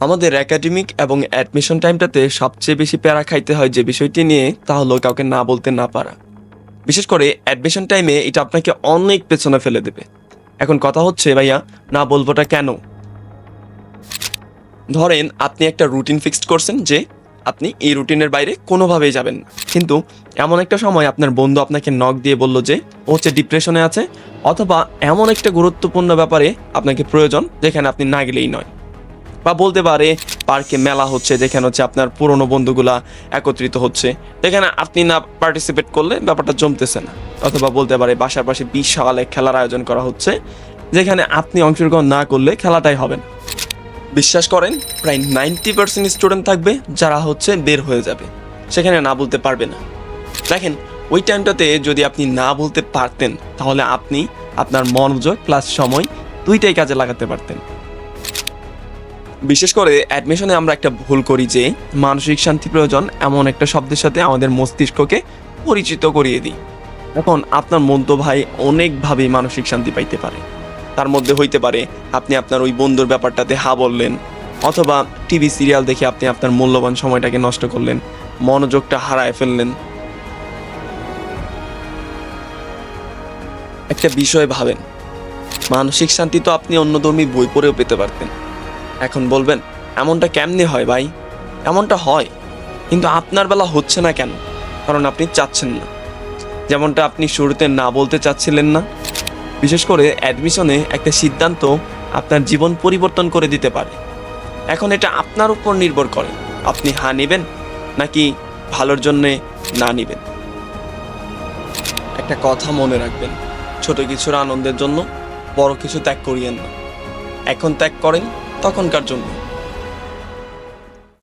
আমাদের একাডেমিক এবং অ্যাডমিশন টাইমটাতে সবচেয়ে বেশি প্যারা খাইতে হয় যে বিষয়টি নিয়ে, তা হলো কাউকে না বলতে না পারা। বিশেষ করে অ্যাডমিশন টাইমে এটা আপনাকে অনেক পেছনে ফেলে দেবে। এখন কথা হচ্ছে, ভাইয়া, না বলবোটা কেন? ধরেন আপনি একটা রুটিন ফিক্সড করছেন যে, আপনি এই রুটিনের বাইরে কোনোভাবেই যাবেন কিন্তু এমন একটা সময় আপনার বন্ধু আপনাকে নক দিয়ে বলল যে, ও হচ্ছে ডিপ্রেশনে আছে, অথবা এমন একটা গুরুত্বপূর্ণ ব্যাপারে আপনাকে প্রয়োজন, যেখানে আপনি না গেলেই নয়। বা বলতে পারে পার্কে মেলা হচ্ছে, যেখানে হচ্ছে আপনার পুরনো বন্ধুগুলা একত্রিত হচ্ছে। যেখানে আপনি না পার্টিসিপেট করলে ব্যাপারটা জমতেছে না। অথবা বলতে পারে বাসার পাশে বিশাল এক খেলার আয়োজন করা হচ্ছে, যেখানে আপনি অংশগ্রহণ না করলে খেলাটাই হবে না। বিশ্বাস করেন, প্রায় নাইনটি পার্সেন্ট স্টুডেন্ট থাকবে, যারা হচ্ছে বের হয়ে যাবে। সেখানে না বলতে পারবে না। দেখেন, ওই টাইমটাতে যদি আপনি না বলতে পারতেন, তাহলে আপনি আপনার মনোযোগ প্লাস সময় দুইটাই কাজে লাগাতে পারতেন। বিশেষ করে অ্যাডমিশনে আমরা একটা ভুল করি যে মানসিক শান্তি প্রয়োজন এমন একটা শব্দের সাথে আমাদের মস্তিষ্ককে পরিচিত করিয়ে দিই। এখন আপনার মধ্য ভাই অনেকভাবেই মানসিক শান্তি পাইতে পারে। তার মধ্যে হইতে পারে আপনি আপনার ওই বন্ধুর ব্যাপারটাতে হা বললেন, অথবা টিভি সিরিয়াল দেখে আপনি আপনার মূল্যবান সময়টাকে নষ্ট করলেন, মনোযোগটা হারায় ফেললেন। একটা বিষয় ভাবেন, মানসিক শান্তি তো আপনি অন্য ধর্মী বই পড়েও পেতে পারতেন। এখন বলবেন, এমনটা কেমনে হয় ভাই? এমনটা হয়, কিন্তু আপনার বেলা হচ্ছে না কেন? কারণ আপনি চাচ্ছেন না। যেমনটা আপনি শুরুতে না বলতে চাচ্ছিলেন না। বিশেষ করে অ্যাডমিশনে একটা সিদ্ধান্ত আপনার জীবন পরিবর্তন করে দিতে পারে। এখন এটা আপনার উপর নির্ভর করে, আপনি হা নেবেন নাকি ভালোর জন্যে না নেবেন। একটা কথা মনে রাখবেন, ছোট কিছুর আনন্দের জন্য বড় কিছু ত্যাগ করিয়েন না। এখন ত্যাগ করেন তখনকার জন্য।